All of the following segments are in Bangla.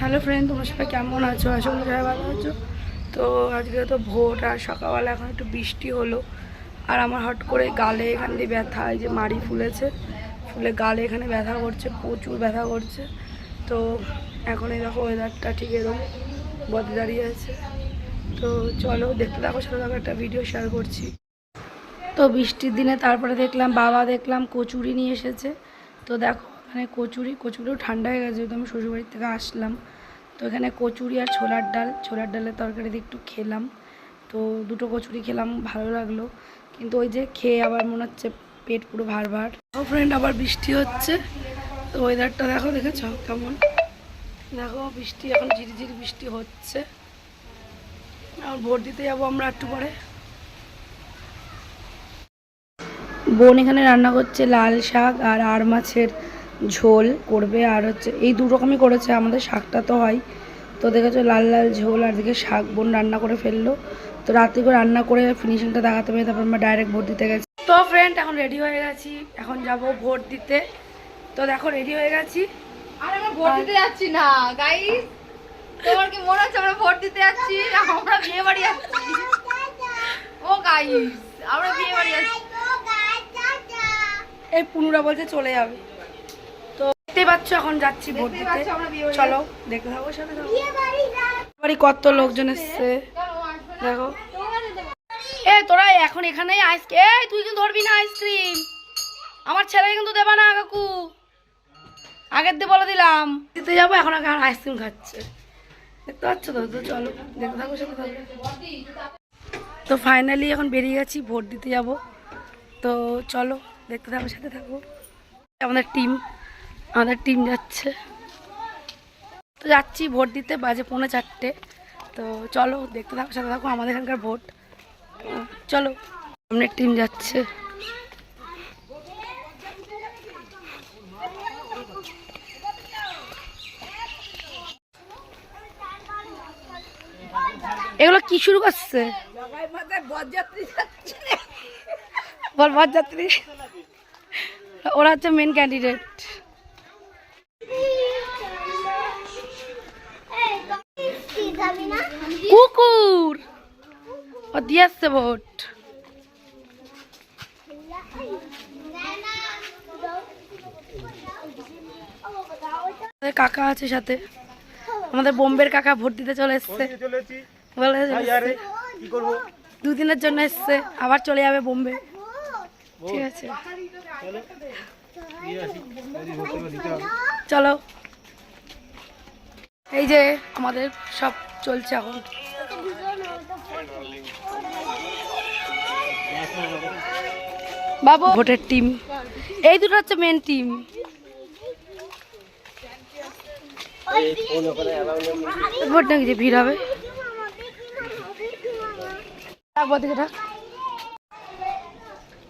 হ্যালো ফ্রেন্ড, তোমরা সবাই কেমন আছো? আশা করি সবাই ভালো আছো। তো আজকে তো ভোট আর সকালবেলা এখন একটু বৃষ্টি হলো। আর আমার হট করে গালে এখান দিয়ে ব্যথা, এই যে মাড়ি ফুলেছে, ফুলে গালে এখানে ব্যথা করছে, প্রচুর ব্যথা করছে। তো এখন এই দেখো ওয়েদারটা ঠিক এরকম, বদলে দাঁড়িয়ে আছে। তো চলো দেখতে থাকো, সাথে থাকো, একটা ভিডিও শেয়ার করছি। তো বৃষ্টির দিনে তারপরে দেখলাম, বাবা দেখলাম কচুরি নিয়ে এসেছে। তো দেখো মানে কচুরি, কচুরিও ঠান্ডা হয়ে গেছে যেহেতু আমি শ্বশুরবাড়ির থেকে আসলাম। তো এখানে কচুরি আর ছোলার ডাল, ছোলার ডালের তরকারি দিয়ে একটু খেলাম। তো দুটো কচুরি খেলাম, ভালো লাগল। কিন্তু ওই যে খেয়ে আবার মনে হচ্ছে পেট পুরো ভার ভার ফ্রেন্ড আবার বৃষ্টি হচ্ছে। তো ওয়েদারটা দেখো, দেখেছ কেমন? দেখো, বৃষ্টি, এখন ঝিরিঝিরি বৃষ্টি হচ্ছে। আর ভোট দিতে যাব আমরা একটু পরে। বোন এখানে রান্না করছে লাল শাক আর আর মাছের ঝোল করবে আর হচ্ছে এই দু রকমই করেছে আমাদের শাকটা তো হয় তো দেখেছ লাল লাল ঝোল আর দিকে শাক বোন রান্না করে ফেলল তো রাত্রি করে রান্না করে ফিনিশিংটা দেখাতে হবে তারপর আমরা ডাইরেক্ট ভোট দিতে গেছি তো ফ্রেন্ড এখন রেডি হয়ে গেছি এখন যাব ভোট দিতে তো দেখো রেডি হয়ে গেছি আর আমরা ভোট দিতে যাচ্ছি না গাইস তোমার কি মনে হচ্ছে আমরা ভোট দিতে যাচ্ছি আমরা বিয়ে বাড়ি যাচ্ছি ও গাইস আমরা বিয়ে বাড়ি যাচ্ছি এই পুনুরা বলছে চলে যাবে দেখতেই পাচ্ছ এখন যাচ্ছি ভোট দিতে চলো দেখতে থাকো সাথে থাকো। বাড়ি কত লোকজন এসছে? দেখো। এ তোরা এখন এখানেই আইসক্রিম এই তুই কিন্তু ধরবি না আইসক্রিম আমার ছেলে কিন্তু দেবা না কাকু। আগের দিয়ে বলে দিলাম। দিতে যাব এখন আগে আর আইসক্রিম খাচ্ছে। দেখতে পাচ্ছ তো? তো চলো দেখতে থাকো সাথে থাকো। তো ফাইনালি এখন বেরিয়ে গেছি ভোট দিতে যাব। তো চলো দেখতে থাকো সাথে থাকো। আমাদের টিম আমাদের টিম যাচ্ছে। তো যাচ্ছি, ভোট দিতে। বাজে পৌনে চারটে। তো চলো, দেখতে থাকো, সাথে থাকো, আমাদের এখানকার ভোট। চলো সামনের টিম যাচ্ছে। এগুলো কি শুরু করছে? বল, বরযাত্রী। ওরা হচ্ছে মেন ক্যান্ডিডেট কুকুর। ও দিয়ে আসছে ভোট। আমাদের কাকা আছে সাথে। আমাদের বোম্বের কাকা ভোট দিতে চলে এসছে। বলে দুদিনের জন্য এসছে। আবার চলে যাবে বোম্বে। ঠিক আছে। চলো। এই যে আমাদের সব চলছে এখন। বাবু ভোটের টিম এই দুটো হচ্ছে মেন টিম ভোট নাকি যে ভিড় হবে?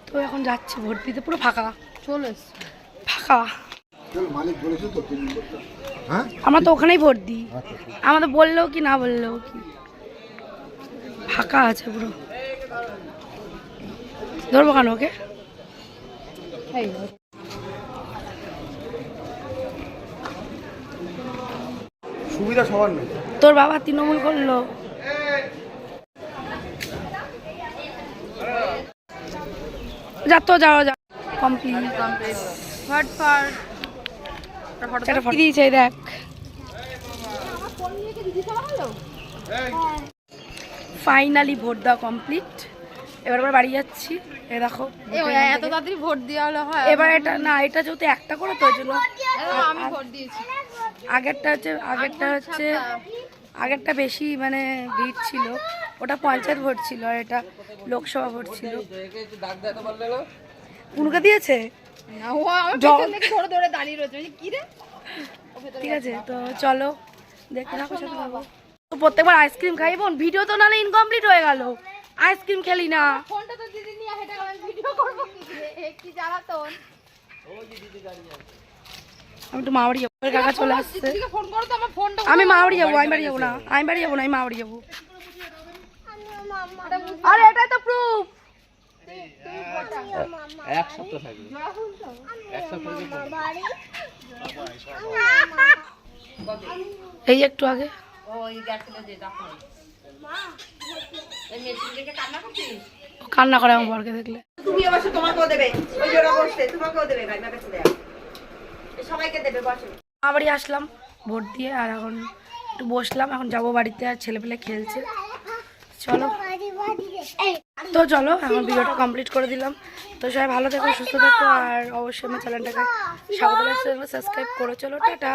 তো এখন যাচ্ছে ভোট দিতে। পুরো ফাঁকা। চলে ফাঁকা। মালিক বলেছে তো তিন নম্বরটা। আমরা তো ওখানেই ভোট দিই। আমাদের বললেও কি না বললেও কি। ফাঁকা আছে পুরো। ধরবো কেন ওকে? সুবিধা সবার নেই। তোর বাবা তৃণমূল করল। যা তো যাও যা কমপ্লিট। কমপ্লিট একটা দিয়েছে দেখ। ফাইনালি ভোট দেওয়া কমপ্লিট এবার আবার বাড়ি যাচ্ছি। এ দেখো এত তাড়াতাড়ি ভোট দেওয়া হলে হয় এবার এটা না এটা যেহেতু একটা করে তো জন্য আমি ভোট দিয়েছি। আগেরটা হচ্ছে আগেরটা হচ্ছে আগেরটা বেশি মানে ভিড় ছিল। ওটা পঞ্চায়েত ভোট ছিল আর এটা লোকসভা ভোট ছিল। উনকে দিয়েছে? না, ও আমার পেছন থেকে ধরে ধরে দাঁড়িয়ে রয়েছে। কি রে? ঠিক আছে তো চলো দেখতে থাকো সাথে থাকো। তো প্রত্যেকবার আইসক্রিম খাই বোন ভিডিও তো নাহলে ইনকমপ্লিট হয়ে গেল। আইসক্রিম খেলি না। ফোনটা তো দিদি নিয়ে হেঁটে গেলাম ভিডিও করব কি করে? এ, কি জ্বালাতন? আমি যাব কাকা চলে আসছে। তো ফোনটা আমি মাওয়ারি যাব আমি বাড়ি যাব না আমি বাড়ি যাব না আমি মাওয়ারি যাব। আরে এটাই তো প্রুফ এক সপ্তাহ থাকবে। এক সপ্তাহ এই একটু আগে। কান্না করে আমার বরকে দেখলে। তুমিও বসো তোমাকেও দেবে। ওই জোড়া বসতে তোমাকেও দেবে ভাই ভাবে চলে সবাইকে দেবে বসো। বাড়ি আসলাম ভোট দিয়ে আর এখন একটু বসলাম এখন যাব বাড়িতে আর ছেলেপেলে খেলছে। চলো। তো চলো, এখন ভিডিওটা কমপ্লিট করে দিলাম। তো সবাই ভালো থেকো, সুস্থ থেকো, আর অবশ্যই আমার চ্যানেলটাকে স্বাগত সাবস্ক্রাইব করে চলো, টাটা।